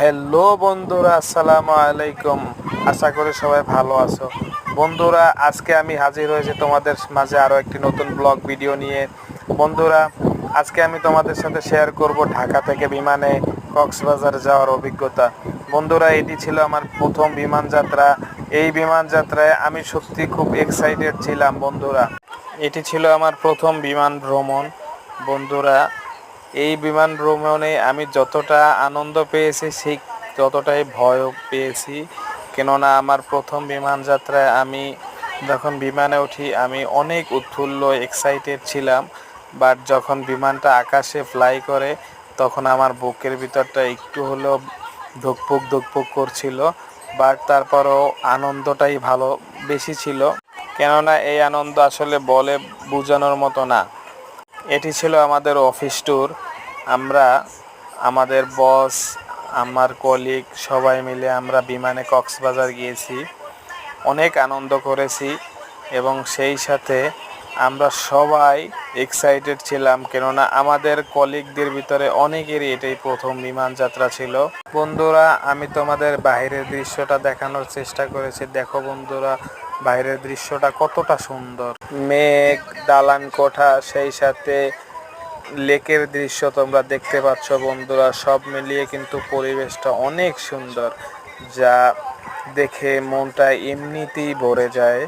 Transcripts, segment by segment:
Hello বন্ধুরা, আসসালামু আলাইকুম। আশা করি সবাই ভালো আছো। বন্ধুরা, আজকে আমি হাজির হয়েছি তোমাদের মাঝে আরও একটি নতুন ব্লগ ভিডিও নিয়ে। বন্ধুরা, আজকে আমি তোমাদের সাথে শেয়ার করব ঢাকা থেকে বিমানে কক্সবাজার যাওয়ার অভিজ্ঞতা। বন্ধুরা, এটি ছিল আমার প্রথম বিমান যাত্রা। এই বিমান যাত্রায় আমি সত্যি খুব এক্সাইটেড ছিলাম, বন্ধুরা। এটি ছিল আমার প্রথম বিমান ভ্রমণ। বন্ধুরা এই বিমান ভ্রমণে আমি যতটা আনন্দ পেয়েছি ঠিক ততটাই ভয়ও পেয়েছি। কেননা আমার প্রথম বিমান যাত্রায় আমি যখন বিমানে উঠি, আমি অনেক উৎফুল্ল এক্সাইটেড ছিলাম। বাট যখন বিমানটা আকাশে ফ্লাই করে, তখন আমার বুকের ভিতরটা একটু হলেও ধুকপুক ধুকপুক করছিল। বাট তারপরও আনন্দটাই ভালো, বেশি ছিল। কেননা এই আনন্দ আসলে বলে বোঝানোর মতো না। এটি ছিল আমাদের অফিস ট্যুর আমরা, আমাদের বস আমার কলিগ সবাই মিলে আমরা বিমানে কক্সবাজার গিয়েছি। অনেক আনন্দ করেছি এবং সেই সাথে আমরা সবাই এক্সাইটেড ছিলাম কেননা আমাদের কলিগদের ভিতরে অনেকেরই এটাই প্রথম বিমান যাত্রা ছিল। বন্ধুরা, আমি তোমাদের বাইরের দৃশ্যটা দেখানোর চেষ্টা করেছি। দেখো বন্ধুরা বাইরের দৃশ্যটা কতটা সুন্দর। মেঘ, দালান কোঠা, সেই সাথে লেকের দৃশ্য তোমরা দেখতে পাচ্ছ বন্ধুরা। সব মিলিয়ে কিন্তু পরিবেশটা অনেক সুন্দর, যা দেখে মনটা এমনিতেই ভরে যায়।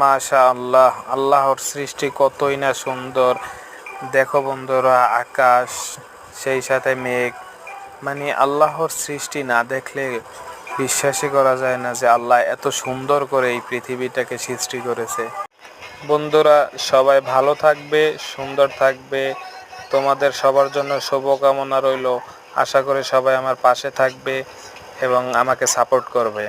মাশা আল্লাহ আল্লাহর সৃষ্টি কতই না সুন্দর। দেখো বন্ধুরা, আকাশ, সেই সাথে মেঘ। মানে আল্লাহর সৃষ্টি না দেখলে বিশ্বাসই করা যায় না যে আল্লাহ এত সুন্দর করে এই পৃথিবীটাকে সৃষ্টি করেছে। বন্ধুরা, সবাই ভালো থাকবে, সুন্দর থাকবে। তোমাদের সবার জন্য শুভকামনা রইল। আশা করে সবাই আমার পাশে থাকবে এবং আমাকে সাপোর্ট করবে।